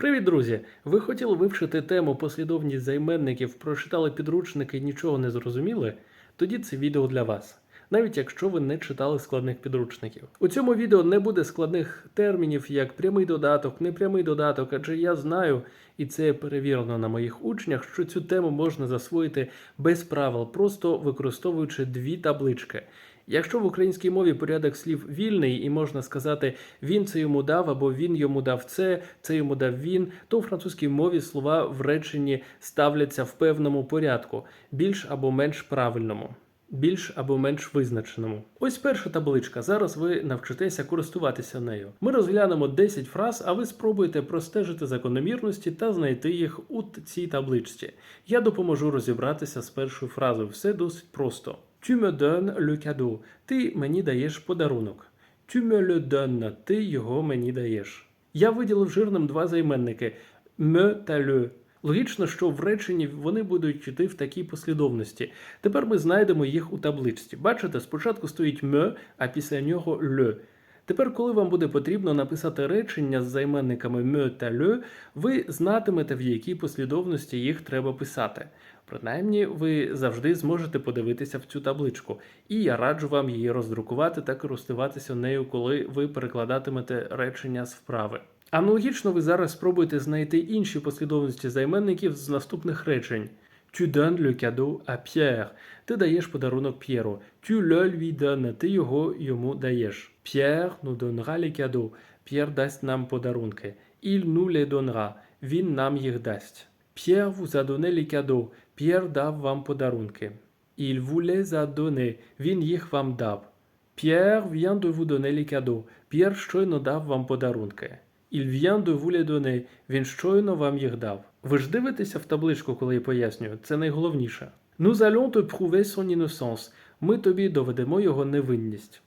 Привіт, друзі! Ви хотіли вивчити тему послідовність займенників, прочитали підручники і нічого не зрозуміли? Тоді це відео для вас. Навіть якщо ви не читали складних підручників. У цьому відео не буде складних термінів, як прямий додаток, непрямий додаток, адже я знаю, і це перевірено на моїх учнях, що цю тему можна засвоїти без правил, просто використовуючи дві таблички. Якщо в українській мові порядок слів вільний і можна сказати він це йому дав або він йому дав це, це йому дав він, то у французькій мові слова в реченні ставляться в певному порядку, більш або менш правильному. Більш або менш визначеному. Ось перша табличка. Зараз ви навчитеся користуватися нею. Ми розглянемо 10 фраз, а ви спробуєте простежити закономірності та знайти їх у цій табличці. Я допоможу розібратися з першою фразою. Все досить просто. Tu me donnes le cadeau. Ти мені даєш подарунок. Tu me le donnes. Ти його мені даєш. Я виділив жирним два займенники me та le. Логічно, що в реченні вони будуть йти в такій послідовності. Тепер ми знайдемо їх у табличці. Бачите, спочатку стоїть me, а після нього le. Тепер, коли вам буде потрібно написати речення з займенниками me та le, ви знатимете, в якій послідовності їх треба писати. Принаймні, ви завжди зможете подивитися в цю табличку, і я раджу вам її роздрукувати та користуватися нею, коли ви перекладатимете речення з вправи. Аналогічно ви зараз спробуєте знайти інші послідовності займенників з наступних речень. Tu donnes le cadeau à Pierre. Ти даєш подарунок П'єру. Tu le lui donnes. Ти його йому даєш. Pierre nous donnera les cadeaux. П'єр дасть нам подарунки. Il nous les donnera. Він нам їх дасть. Pierre vous a donné les cadeaux. П'єр дав вам подарунки. Il vous les a donnés. Він їх вам дав. Pierre vient de vous donner les cadeaux. П'єр щойно дав вам подарунки. Il vient de vous les donner. Він щойно вам їх дав. Ви ж дивитеся в табличку, коли я пояснюю. Це найголовніше. Nous allons te prouver son innocence. Ми тобі доведемо його невинність.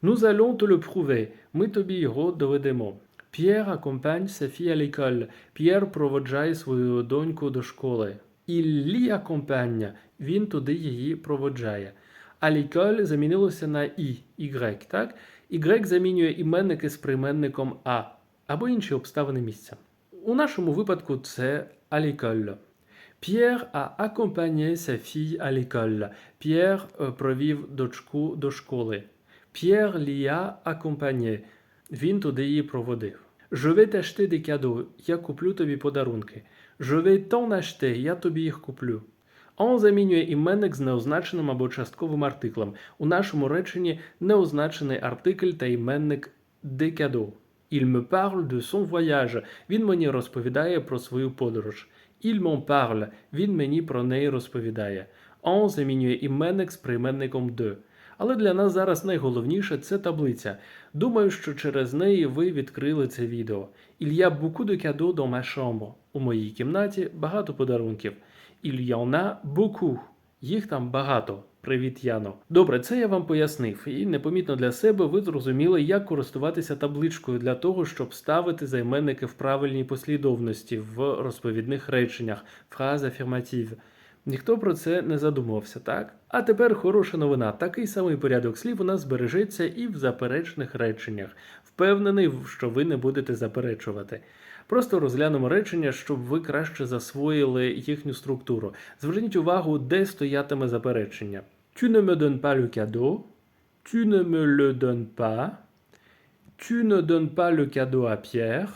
Nous allons te le prouver. Ми тобі його доведемо. Pierre accompagne sa fille à l'école. П'єр проводжає свою доньку до школи. Il l'y. Він туди її проводжає. А замінилося на і, y, так? Y замінює іменники з прийменником а або інші обставини місця. У нашому випадку це à l'école. Pierre a accompagné sa fille à l'école. Pierre провів дочку до школи. Pierre l'y a. Він туди її проводив. Je vais t'acheter des. Я куплю тобі подарунки. Je vais t'en acheter. Я тобі їх куплю. On замінює іменник з неозначеним або частковим артиклем. У нашому реченні неозначений артикль та іменник des. Il me parle de son voyage. Він мені розповідає про свою подорож. Il m'en parle. Він мені про неї розповідає. On замінює іменник з прийменником de. Але для нас зараз найголовніше це таблиця. Думаю, що через неї ви відкрили це відео. Il y a beaucoup de. У моїй кімнаті багато подарунків. Il y en. Їх там багато. Привіт, Яно. Добре, це я вам пояснив, і непомітно для себе ви зрозуміли, як користуватися табличкою для того, щоб ставити займенники в правильній послідовності в розповідних реченнях, фраз афірматив. Ніхто про це не задумався, так? А тепер хороша новина. Такий самий порядок слів у нас збережеться і в заперечних реченнях. Впевнений, що ви не будете заперечувати. Просто розглянемо речення, щоб ви краще засвоїли їхню структуру. Зверніть увагу, де стоятиме заперечення. Tu ne me donnes pas le cadeau. Tu ne me le donnes pas. Tu ne donnes pas le cadeau à Pierre.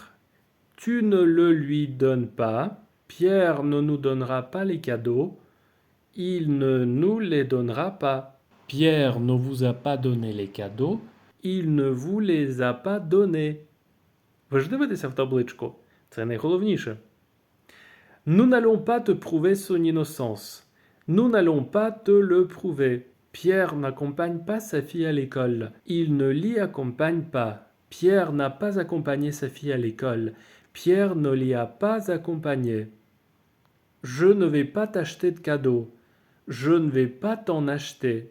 Tu ne le lui donnes pas. Pierre ne nous donnera pas les cadeaux. Il ne nous les donnera pas. Pierre ne vous a pas donné les cadeaux. Il ne vous les a pas donnés. Ви ж дивитеся в табличку? Це найголовніше. Nous n'allons pas te prouver son innocence. Nous n'allons pas te le prouver. Pierre n'accompagne pas sa fille à l'école. Il ne l'y accompagne pas. Pierre n'a pas accompagné sa fille à l'école. Pierre ne l'y a pas accompagné. Je ne vais pas t'acheter de cadeau. Je ne vais pas t'en acheter.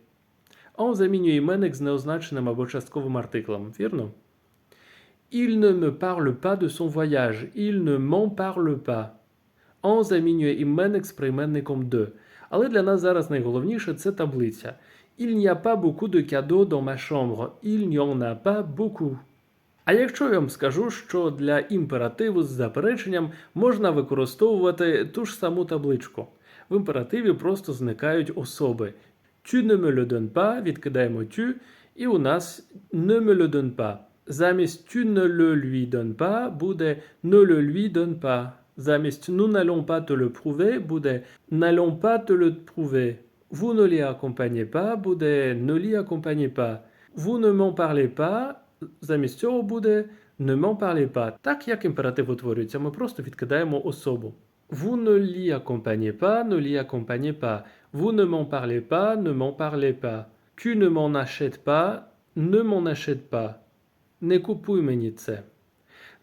Он замінює іменник з неозначеним або частковим артиклем, вірно? Il ne me parle pas de son voyage. Il ne m'en parle pas. On замінює іменник з прийменником de. Але для нас зараз найголовніше це таблиця. Il n'y a pas beaucoup de cadeaux dans ma chambre. Il n'y en a pas beaucoup. А якщо я вам скажу, що для імперативу з запереченням можна використовувати ту ж саму табличку. В імперативі просто зникають особи. Tu ne me le donnes pas, відкидаємо tu, і у нас ne me le donne pas. Замість tu ne le lui donnes pas буде ne le lui donne pas. Замість nous n'allons pas te le prouver буде n'allons pas te le prouver. Vous ne l'y accompagnez pas буде ne l'y accompagnez pas. Vous ne m'en parlez pas замість цього буде ne m'en parlez pas. Так як імператив утворюється, ми просто відкидаємо особу. Vous ne l'y accompagnez pas, ne l'y accompagnez pas. Vous ne m'en parlez pas, ne m'en parlez pas. Tu ne m'en achètes pas, ne m'en achète pas. Не купуй мені це.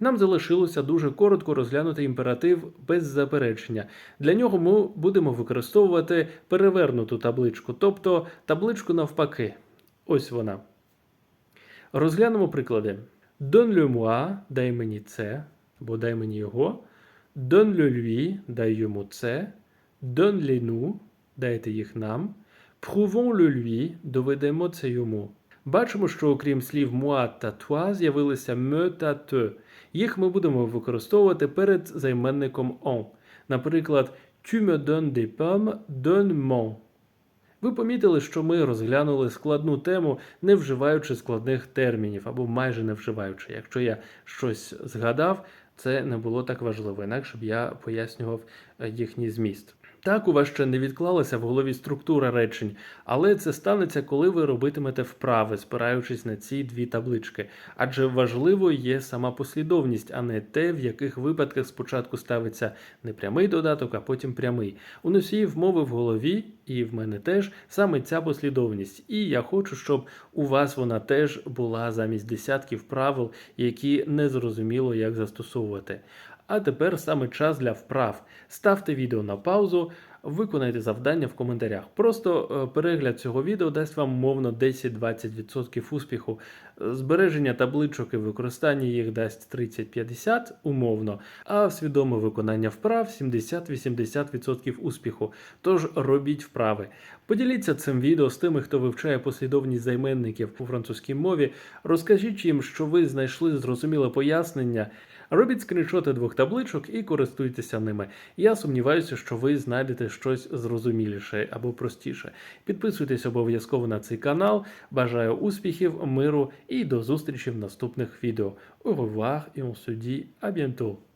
Нам залишилося дуже коротко розглянути імператив без заперечення. Для нього ми будемо використовувати перевернуту табличку, тобто табличку навпаки. Ось вона. Розглянемо приклади. Donne-le-moi, дай мені це, або дай мені його. Donne-le-lui, дай йому це. Donne-les-nous, дайте їх нам. Prouvons-le-lui, доведемо це йому. Бачимо, що окрім слів moi та toi з'явилися me та te. Їх ми будемо використовувати перед займенником on. Наприклад, tu me donnes des pommes, donne-moi. Ви помітили, що ми розглянули складну тему, не вживаючи складних термінів або майже не вживаючи. Якщо я щось згадав, це не було так важливо, інакше б я пояснював е, їхній зміст. Так, у вас ще не відклалася в голові структура речень, але це станеться, коли ви робитимете вправи, спираючись на ці дві таблички. Адже важливо є сама послідовність, а не те, в яких випадках спочатку ставиться не прямий додаток, а потім прямий. У носіїв мови в голові, і в мене теж саме ця послідовність. І я хочу, щоб у вас вона теж була замість десятків правил, які не зрозуміло, як застосовувати. А тепер саме час для вправ. Ставте відео на паузу, виконайте завдання в коментарях. Просто е, перегляд цього відео дасть вам мовно 10-20% успіху. Збереження табличок і використання їх дасть 30-50 умовно, а свідоме виконання вправ 70-80% успіху. Тож робіть вправи. Поділіться цим відео з тими, хто вивчає послідовність займенників у французькій мові. Розкажіть їм, що ви знайшли зрозуміле пояснення. Робіть скріншоти двох табличок і користуйтеся ними. Я сумніваюся, що ви знайдете щось зрозуміліше або простіше. Підписуйтесь обов'язково на цей канал. Бажаю успіхів, миру і до зустрічі в наступних відео. Au revoir et on se dit.